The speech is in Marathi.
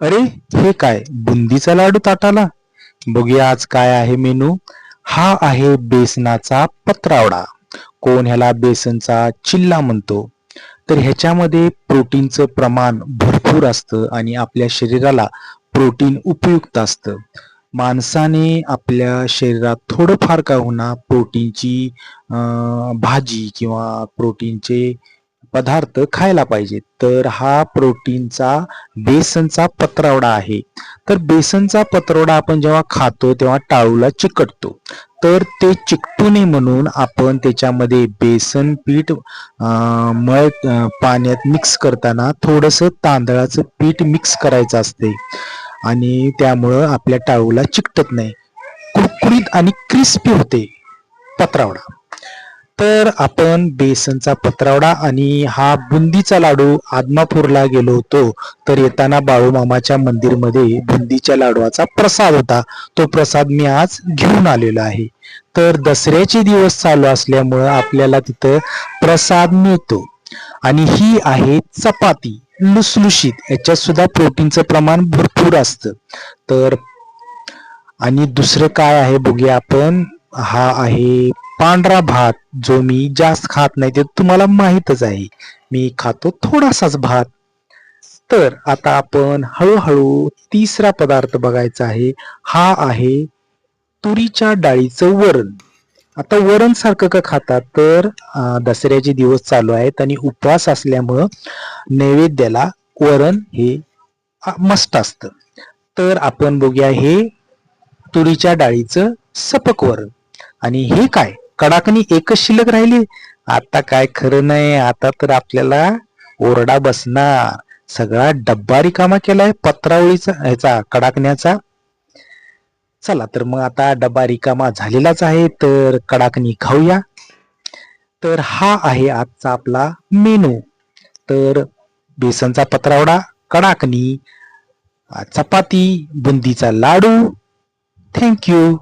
अरे हे काय? बुंदीचा लाडू ताटाला? बघूया आज काय आहे मेनू. हा आहे बेसनाचा पत्रावडा. कोण ह्याला बेसनचा चिल्ला म्हणतो? तर ह्याच्यामध्ये प्रोटीनचं प्रमाण भरपूर असतं आणि आपल्या शरीराला प्रोटीन उपयुक्त असतं. माणसाने आपल्या शरीरात थोडंफार का होणार प्रोटीनची अं, भाजी किंवा प्रोटीनचे पदार्थ खायला पाहिजेत तर हा प्रोटीनचा बेसनचा पत्रवडा आहे. तर बेसनचा पत्रवडा आपण जेव्हा खातो तेव्हा टाळूला चिकटतो. तर ते चिकटू नये म्हणून आपण त्याच्यामध्ये बेसन पीठ मळ पाण्यात मिक्स करताना थोडंसं तांदळाचं पीठ मिक्स करायचं असते. आणि त्यामुळं आपल्या टाळूला चिकटत नाही. कुरकुरीत आणि क्रिस्पी होते पत्रावडा. तर आपण बेसनचा पत्रावडा आणि हा बुंदीचा लाडू आदमापूरला गेलो होतो. तर येताना बाळूमामाच्या मंदिरमध्ये बुंदीच्या लाडवाचा प्रसाद होता. तो प्रसाद मी आज घेऊन आलेलो आहे. तर दसऱ्याचे दिवस चालू असल्यामुळं आपल्याला तिथं प्रसाद मिळतो. आणि ही आहे चपाती लुसलुशीत. याच्यात सुद्धा प्रोटीनचं प्रमाण भरपूर असतं. तर आणि दुसरं काय आहे बघूया आपण. हा आहे पांढरा भात जो मी जास्त खात नाही ते तुम्हाला माहीतच आहे. मी खातो थोडासाच भात. तर आता आपण हळूहळू तिसरा पदार्थ बघायचा आहे. हा आहे तुरीच्या डाळीचं वरण. आता वरण सारखं का खातात? तर दसऱ्याचे दिवस चालू आहेत आणि उपवास असल्यामुळं नैवेद्याला वरण हे मस्त असतं. तर आपण बघूया हे तुरीच्या डाळीचं सपक वरण. आणि हे काय? कडाकणी एकच शिल्लक राहिली. आता काय खरं नाही आता तर आपल्याला ओरडा बसणार. सगळा डब्बा रिकामा केलाय पत्रावळीचा ह्याचा कडाकण्याचा. चला तर मग आता डब्बा रिकामा झालेलाच आहे तर कडाकणी खाऊया. तर हा आहे आजचा आपला मेनू. तर बेसनचा पत्रावडा कडाकणी चपाती बुंदीचा लाडू. थँक्यू